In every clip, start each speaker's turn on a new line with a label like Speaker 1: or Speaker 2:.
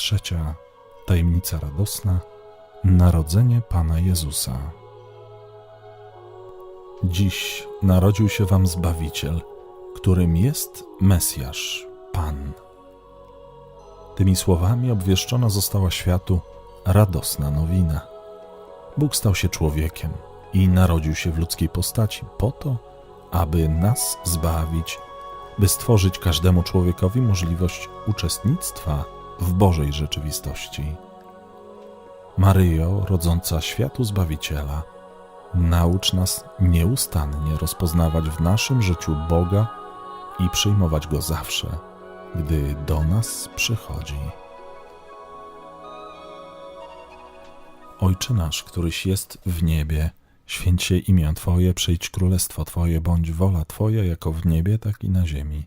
Speaker 1: trzecia tajemnica radosna Narodzenie Pana Jezusa. Dziś narodził się Wam Zbawiciel, którym jest Mesjasz, Pan. Tymi słowami obwieszczona została światu radosna nowina. Bóg stał się człowiekiem i narodził się w ludzkiej postaci po to, aby nas zbawić, by stworzyć każdemu człowiekowi możliwość uczestnictwa w Bożej rzeczywistości. Maryjo, rodząca światu Zbawiciela, naucz nas nieustannie rozpoznawać w naszym życiu Boga i przyjmować Go zawsze, gdy do nas przychodzi. Ojcze nasz, któryś jest w niebie, święć się imię Twoje, przyjdź królestwo Twoje, bądź wola Twoja jako w niebie, tak i na ziemi.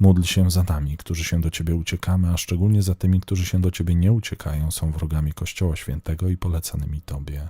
Speaker 1: módl się za nami, którzy się do Ciebie uciekamy, a szczególnie za tymi, którzy się do Ciebie nie uciekają, są wrogami Kościoła Świętego i polecanymi Tobie.